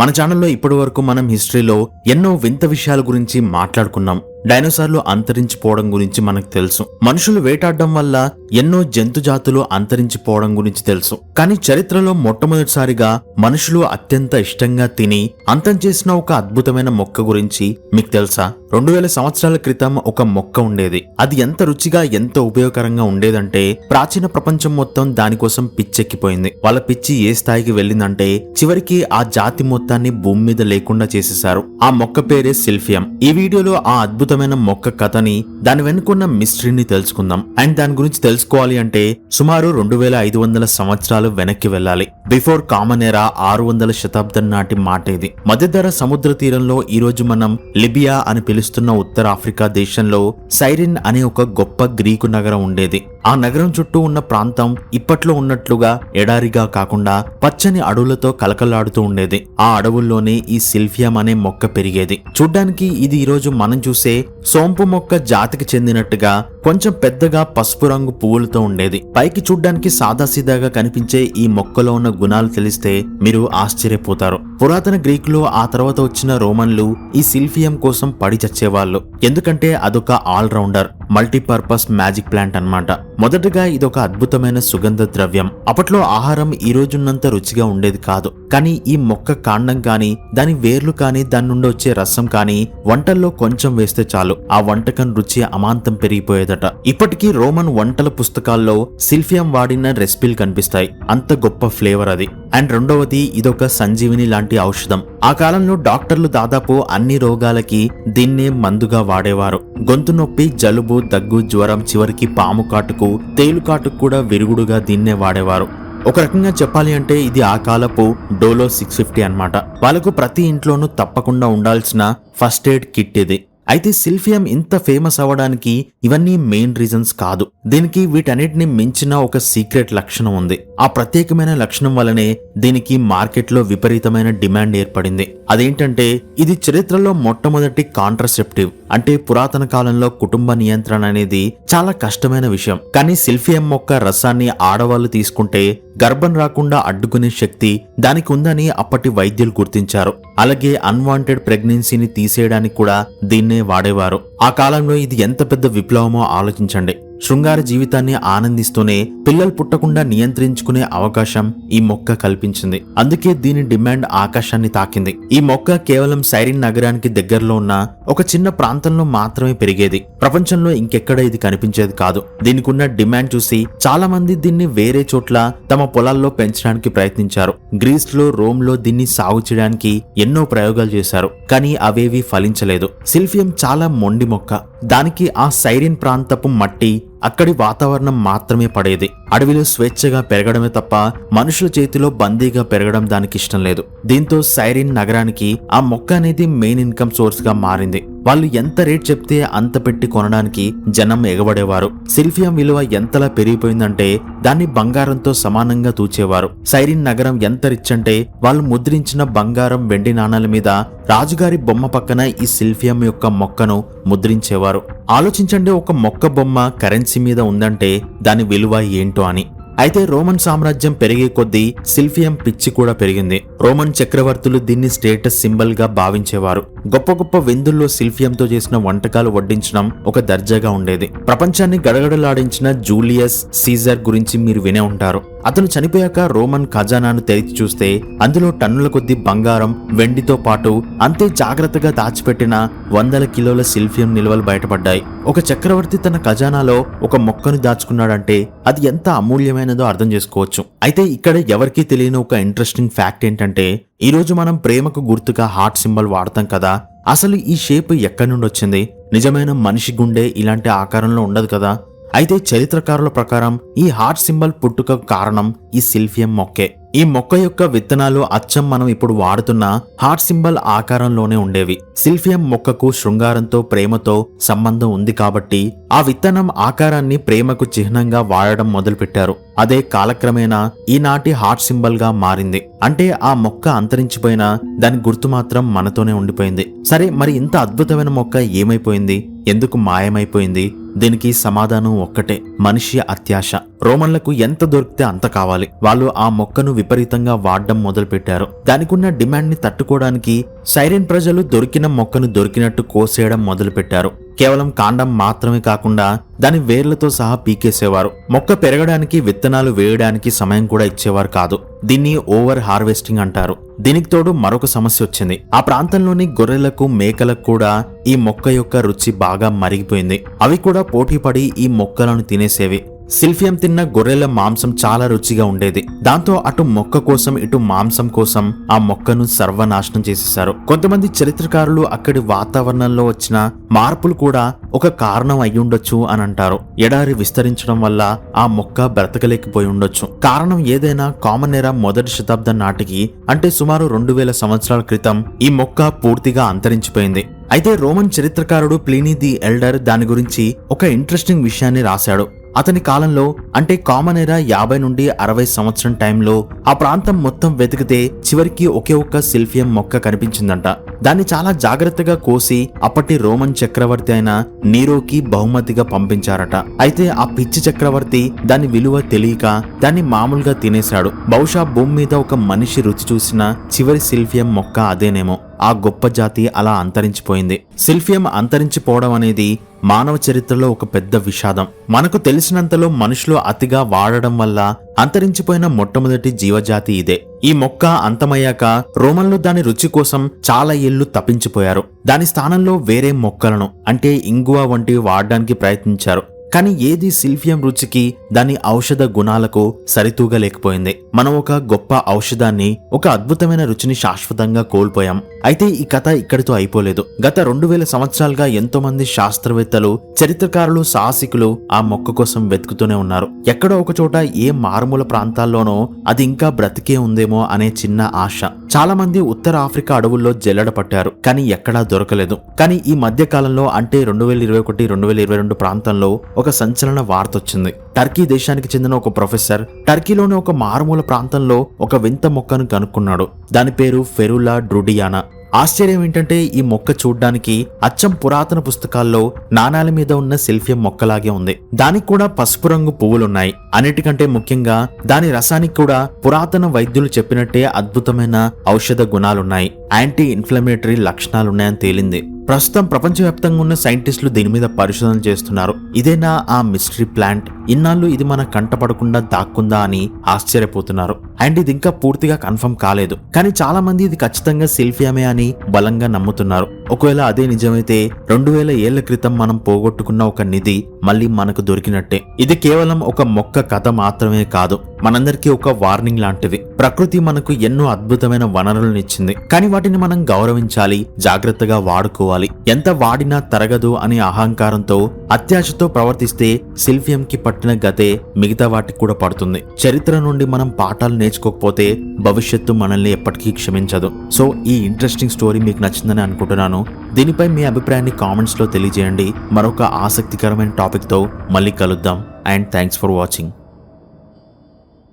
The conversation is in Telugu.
మన ఛానల్లో ఇప్పటి వరకు మనం హిస్టరీలో ఎన్నో వింత విషయాల గురించి మాట్లాడుకున్నాం. డైనోసార్లు అంతరించిపోవడం గురించి మనకు తెలుసు. మనుషులు వేటాడడం వల్ల ఎన్నో జంతు జాతులు అంతరించిపోవడం గురించి తెలుసు. కానీ చరిత్రలో మొట్టమొదటిసారిగా మనుషులు అత్యంత ఇష్టంగా తిని అంతం చేసిన ఒక అద్భుతమైన మొక్క గురించి మీకు తెలుసా? రెండు వేల సంవత్సరాల క్రితం ఒక మొక్క ఉండేది. అది ఎంత రుచిగా ఎంత ఉపయోగకరంగా ఉండేదంటే ప్రాచీన ప్రపంచం మొత్తం దానికోసం పిచ్చెక్కిపోయింది. వాళ్ళ పిచ్చి ఏ స్థాయికి వెళ్ళిందంటే చివరికి ఆ జాతి మొత్తాన్ని భూమి మీద లేకుండా చేసేశారు. ఆ మొక్క పేరే సిల్ఫియం ఈ వీడియోలో ఆ అద్భుత అద్భుతమైన మొక్క కథని దాని వెనుకున్న మిస్టరీని తెలుసుకుందాం. అండ్ దాని గురించి తెలుసుకోవాలి అంటే సుమారు రెండు వేల ఐదు వందల సంవత్సరాలు వెనక్కి వెళ్ళాలి. బిఫోర్ కామన్ ఎరా ఆరు వందల శతాబ్దం నాటి మాట ఇది మధ్యధర సముద్ర తీరంలో ఈ రోజు మనం లిబియా అని పిలుస్తున్న ఉత్తర ఆఫ్రికా దేశంలో సైరిన్ అనే ఒక గొప్ప గ్రీకు నగరం ఉండేది. ఆ నగరం చుట్టూ ఉన్న ప్రాంతం ఇప్పట్లో ఉన్నట్లుగా ఎడారిగా కాకుండా పచ్చని అడవులతో కలకలాడుతూ ఉండేది. ఆ అడవుల్లోనే ఈ సిల్ఫియం అనే మొక్క పెరిగేది. చూడ్డానికి ఇది ఈరోజు మనం చూసే సోంపు మొక్క జాతికి చెందినట్టుగా కొంచెం పెద్దగా పసుపు రంగు పువ్వులతో ఉండేది. పైకి చూడ్డానికి సాదాసీదాగా కనిపించే ఈ మొక్కలో ఉన్న గుణాలు తెలిస్తే మీరు ఆశ్చర్యపోతారు. పురాతన గ్రీకులో ఆ తర్వాత వచ్చిన రోమన్లు ఈ సిల్ఫియం కోసం పడి చచ్చేవాళ్ళు. ఎందుకంటే అదొక all rounder. Multipurpose magic plant అన్నమాట. మొదటగా ఇదొక అద్భుతమైన సుగంధ ద్రవ్యం. అప్పట్లో ఆహారం ఈ రోజున్నంత రుచిగా ఉండేది కాదు. కానీ ఈ మొక్క కాండం కానీ దాని వేర్లు కానీ దాని నుండి వచ్చే రసం కానీ వంటల్లో కొంచెం వేస్తే చాలు. ఆ వంటకం రుచి అమాంతం పెరిగిపోయేదట. ఇప్పటికీ రోమన్ వంటల పుస్తకాల్లో సిల్ఫియం వాడిన రెసిపీలు కనిపిస్తాయి. అంత గొప్ప ఫ్లేవర్ అది. అండ్ రెండవది ఇదొక సంజీవిని లాంటి ఔషధం. ఆ కాలంలో డాక్టర్లు దాదాపు అన్ని రోగాలకి దీన్నే మందుగా వాడేవారు. గొంతు నొప్పి జలుబు దగ్గు జ్వరం చివరికి పాము కాటుకు తేలు కాటుకు కూడా విరుగుడుగా దీన్నే వాడేవారు. ఒక రకంగా చెప్పాలి అంటే ఇది ఆ కాలపు డోలో సిక్స్ ఫిఫ్టీ అనమాట వాళ్ళకు ప్రతి ఇంట్లోనూ తప్పకుండా ఉండాల్సిన ఫస్ట్ ఎయిడ్ కిట్ ఇది. అయితే సిల్ఫియం ఇంత ఫేమస్ అవ్వడానికి ఇవన్నీ మెయిన్ రీజన్స్ కాదు. దీనికి వీటన్నిటిని మించిన ఒక సీక్రెట్ లక్షణం ఉంది. ఆ ప్రత్యేకమైన లక్షణం వలనే దీనికి మార్కెట్లో విపరీతమైన డిమాండ్ ఏర్పడింది. అదేంటంటే ఇది చరిత్రలో మొట్టమొదటి కాంట్రసెప్టివ్ అంటే పురాతన కాలంలో కుటుంబ నియంత్రణ అనేది చాలా కష్టమైన విషయం. కానీ సిల్ఫియం మొక్క రసాన్ని ఆడవాళ్ళు తీసుకుంటే గర్భం రాకుండా అడ్డుకునే శక్తి దానికి ఉందని అప్పటి వైద్యులు గుర్తించారు. అలాగే అన్వాంటెడ్ ప్రెగ్నెన్సీని తీసేయడానికి కూడా దీన్నే వాడేవారు. ఆ కాలంలో ఇది ఎంత పెద్ద విప్లవమో ఆలోచించండి. శృంగార జీవితాన్ని ఆనందిస్తూనే పిల్లలు పుట్టకుండా నియంత్రించుకునే అవకాశం ఈ మొక్క కల్పించింది. అందుకే దీని డిమాండ్ ఆకాశాన్ని తాకింది. ఈ మొక్క కేవలం సైరిన్ నగరానికి దగ్గరలో ఉన్న ఒక చిన్న ప్రాంతంలో మాత్రమే పెరిగేది. ప్రపంచంలో ఇంకెక్కడ ఇది కనిపించేది కాదు. దీనికున్న డిమాండ్ చూసి చాలా మంది దీన్ని వేరే చోట్ల తమ పొలాల్లో పెంచడానికి ప్రయత్నించారు. గ్రీస్లో రోమ్లో దీన్ని సాగు చేయడానికి ఎన్నో ప్రయోగాలు చేశారు. కానీ అవేవి ఫలించలేదు. సిల్ఫియం చాలా మొండి మొక్క. దానికి ఆ సైరిన్ ప్రాంతపు మట్టి అక్కడి వాతావరణం మాత్రమే పడేది. అడవిలో స్వేచ్ఛగా పెరగడమే తప్ప మనుషుల చేతిలో బందీగా పెరగడం దానికి ఇష్టం లేదు. దీంతో సైరిన్ నగరానికి ఆ మొక్క అనేది మెయిన్ ఇన్కమ్ సోర్స్గా మారింది. వాళ్ళు ఎంత రేట్ చెప్తే అంత పెట్టి కొనడానికి జనం ఎగబడేవారు. సిల్ఫియం విలువ ఎంతలా పెరిగిపోయిందంటే దాన్ని బంగారంతో సమానంగా తూచేవారు. సైరిన్ నగరం ఎంత రిచ్ అంటే వాళ్ళు ముద్రించిన బంగారం వెండి నాణాల మీద రాజుగారి బొమ్మ పక్కన ఈ సిల్ఫియం యొక్క మొక్కను ముద్రించేవారు. ఆలోచించండి ఒక మొక్క బొమ్మ కరెన్సీ మీద ఉందంటే దాని విలువ ఏంటో అని. అయితే రోమన్ సామ్రాజ్యం పెరిగే కొద్దీ సిల్ఫియం పిచ్చి కూడా పెరిగింది. రోమన్ చక్రవర్తులు దీన్ని స్టేటస్ సింబల్గా భావించేవారు. గొప్ప గొప్ప విందుల్లో సిల్ఫియంతో చేసిన వంటకాలు వడ్డించడం ఒక దర్జాగా ఉండేది. ప్రపంచాన్ని గడగడలాడించిన జూలియస్ సీజర్ గురించి మీరు వినే ఉంటారు. అతను చనిపోయాక రోమన్ ఖజానాను తెరిచి చూస్తే అందులో టన్నుల కొద్ది బంగారం వెండితో పాటు అంతే జాగ్రత్తగా దాచిపెట్టిన వందల కిలోల సిల్ఫియం నిల్వలు బయటపడ్డాయి. ఒక చక్రవర్తి తన ఖజానాలో ఒక మొక్కను దాచుకున్నాడంటే అది ఎంత అమూల్యమైనదో అర్థం చేసుకోవచ్చు. అయితే ఇక్కడ ఎవరికీ తెలియని ఒక ఇంట్రెస్టింగ్ ఫ్యాక్ట్ ఏంటంటే ఈరోజు మనం ప్రేమకు గుర్తుగా హార్ట్ సింబల్ వాడతాం కదా అసలు ఈ షేప్ ఎక్కడి నుండి వచ్చింది? నిజమైన మనిషి గుండె ఇలాంటి ఆకారంలో ఉండదు కదా? అయితే చరిత్రకారుల ప్రకారం ఈ హార్ట్ సింబల్ పుట్టుక కారణం ఈ సిల్ఫియం మొక్కే. ఈ మొక్క యొక్క విత్తనాలు అచ్చం మనం ఇప్పుడు వాడుతున్న హార్ట్ సింబల్ ఆకారంలోనే ఉండేవి. సిల్ఫియం మొక్కకు శృంగారంతో ప్రేమతో సంబంధం ఉంది కాబట్టి ఆ విత్తనం ఆకారాన్ని ప్రేమకు చిహ్నంగా వాడడం మొదలుపెట్టారు. అదే కాలక్రమేణా ఈనాటి హార్ట్ సింబల్గా మారింది. అంటే ఆ మొక్క అంతరించిపోయినా దాని గుర్తు మాత్రం మనతోనే ఉండిపోయింది. సరే మరి ఇంత అద్భుతమైన మొక్క ఏమైపోయింది? ఎందుకు మాయమైపోయింది? దీనికి సమాధానం ఒక్కటే మనిషి అత్యాశ. రోమన్లకు ఎంత దొరికితే అంత కావాలి. వాళ్ళు ఆ మొక్కను విపరీతంగా వాడడం మొదలుపెట్టారు. దానికున్న డిమాండ్ని తట్టుకోవడానికి సైరన్ ప్రజలు దొరికిన మొక్కను దొరికినట్టు కోసేయడం మొదలుపెట్టారు. కేవలం కాండం మాత్రమే కాకుండా దాని వేర్లతో సహా పీకేసేవారు. మొక్క పెరగడానికి విత్తనాలు వేయడానికి సమయం కూడా ఇచ్చేవారు కాదు. దీన్ని ఓవర్ హార్వెస్టింగ్ అంటారు. దీనికి తోడు మరొక సమస్య వచ్చింది. ఆ ప్రాంతంలోని గొర్రెలకు మేకలకు కూడా ఈ మొక్క యొక్క రుచి బాగా మరిగిపోయింది. అవి కూడా పోటీపడి ఈ మొక్కలను తినేసేవి. సిల్ఫియం తిన్న గొర్రెల మాంసం చాలా రుచిగా ఉండేది. దాంతో అటు మొక్క కోసం ఇటు మాంసం కోసం ఆ మొక్కను సర్వనాశనం చేసేశారు. కొంతమంది చరిత్రకారులు అక్కడి వాతావరణంలో వచ్చిన మార్పులు కూడా ఒక కారణం అయ్యుండొచ్చు అని అంటారు. ఎడారి విస్తరించడం వల్ల ఆ మొక్క బ్రతకలేకపోయి ఉండొచ్చు. కారణం ఏదైనా కామన్ ఎరా మొదటి శతాబ్దం నాటికి అంటే సుమారు రెండు వేల సంవత్సరాల క్రితం ఈ మొక్క పూర్తిగా అంతరించిపోయింది. అయితే రోమన్ చరిత్రకారుడు ప్లీనీ ది ఎల్డర్ దాని గురించి ఒక ఇంట్రెస్టింగ్ విషయాన్ని రాశాడు. అతని కాలంలో అంటే కామన్ ఎరా యాభై నుండి అరవై సంవత్సరం టైంలో ఆ ప్రాంతం మొత్తం వెతికితే చివరికి ఒకే ఒక్క సిల్ఫియం మొక్క కనిపించిందంట. దాన్ని చాలా జాగ్రత్తగా కోసి అప్పటి రోమన్ చక్రవర్తి అయిన నీరోకి బహుమతిగా పంపించారట. అయితే ఆ పిచ్చి చక్రవర్తి దాని విలువ తెలియక దాన్ని మామూలుగా తినేశాడు. బహుశా భూమి మీద ఒక మనిషి రుచి చూసిన చివరి సిల్ఫియం మొక్క అదేనేమో. ఆ గొప్ప జాతి అలా అంతరించిపోయింది. సిల్ఫియం అంతరించిపోవడం అనేది మానవ చరిత్రలో ఒక పెద్ద విషాదం. మనకు తెలిసినంతలో మనుషులు అతిగా వాడడం వల్ల అంతరించిపోయిన మొట్టమొదటి జీవజాతి ఇదే. ఈ మొక్క అంతమయ్యాక రోమన్లు దాని రుచి కోసం చాలా ఏళ్ళు తప్పించిపోయారు. దాని స్థానంలో వేరే మొక్కలను అంటే ఇంగువ వంటివి వాడడానికి ప్రయత్నించారు. కానీ ఏది సిల్ఫియం రుచికి దాని ఔషధ గుణాలకు సరితూగలేకపోయింది. మనం ఒక గొప్ప ఔషధాన్ని ఒక అద్భుతమైన రుచిని శాశ్వతంగా కోల్పోయాం. అయితే ఈ కథ ఇక్కడితో అయిపోలేదు. గత రెండు వేల సంవత్సరాలుగా ఎంతో మంది శాస్త్రవేత్తలు చరిత్రకారులు సాహసికులు ఆ మొక్క కోసం వెతుకుతూనే ఉన్నారు. ఎక్కడో ఒక చోట ఏ మారుమూల ప్రాంతాల్లోనో అది ఇంకా బ్రతికే ఉందేమో అనే చిన్న ఆశ. చాలా మంది ఉత్తర ఆఫ్రికా అడవుల్లో జల్లెడ పట్టారు కానీ ఎక్కడా దొరకలేదు. కానీ ఈ మధ్య కాలంలో అంటే రెండు వేల ఇరవై ఒకటి రెండు వేల ఇరవై రెండు ప్రాంతంలో ఒక సంచలన వార్త వచ్చింది టర్కీ దేశానికి చెందిన ఒక ప్రొఫెసర్ టర్కీలోని ఒక మారుమూల ప్రాంతంలో ఒక వింత మొక్కను కనుక్కున్నాడు. దాని పేరు ఫెరులా డ్రుడియానా. ఆశ్చర్యం ఏంటంటే ఈ మొక్క చూడ్డానికి అచ్చం పురాతన పుస్తకాల్లో నాణాల మీద ఉన్న సెల్ఫియం మొక్కలాగే ఉంది. దానికి కూడా పసుపు రంగు పువ్వులున్నాయి. అన్నిటికంటే ముఖ్యంగా దాని రసానికి కూడా పురాతన వైద్యులు చెప్పినట్టే అద్భుతమైన ఔషధ గుణాలున్నాయి. యాంటీ ఇన్ఫ్లమేటరీ లక్షణాలున్నాయని తేలింది. ప్రస్తుతం ప్రపంచవ్యాప్తంగా ఉన్న సైంటిస్టులు దీని మీద పరిశోధన చేస్తున్నారు. ఇదేనా ఆ మిస్టరీ ప్లాంట్. ఇన్నాళ్ళు ఇది మన కంటపడకుండా దాక్కుందా అని ఆశ్చర్యపోతున్నారు. అండ్ ఇది ఇంకా పూర్తిగా కన్ఫర్మ్ కాలేదు. కానీ చాలా మంది ఇది ఖచ్చితంగా సెల్ఫియామే అని బలంగా నమ్ముతున్నారు. ఒకవేళ అదే నిజమైతే రెండు వేల ఏళ్ళ క్రితం మనం పోగొట్టుకున్న ఒక నిధి మళ్ళీ మనకు దొరికినట్టే. ఇది కేవలం ఒక మొక్క కథ మాత్రమే కాదు మనందరికీ ఒక వార్నింగ్ లాంటిది. ప్రకృతి మనకు ఎన్నో అద్భుతమైన వనరులను ఇచ్చింది. కానీ వాటిని మనం గౌరవించాలి జాగ్రత్తగా వాడుకోవాలి. ఎంత వాడినా తరగదు అనే అహంకారంతో అత్యాశతో ప్రవర్తిస్తే సిల్ఫియం కి పట్టిన గతే మిగతా వాటికి కూడా పడుతుంది. చరిత్ర నుండి మనం పాఠాలు నేర్చుకోకపోతే భవిష్యత్తు మనల్ని ఎప్పటికీ క్షమించదు. సో ఈ ఇంట్రెస్టింగ్ స్టోరీ మీకు నచ్చిందని అనుకుంటున్నాను. దీనిపై మీ అభిప్రాయాన్ని కామెంట్స్లో తెలియజేయండి. మరొక ఆసక్తికరమైన టాపిక్తో మళ్ళీ కలుద్దాం. And thanks for watching.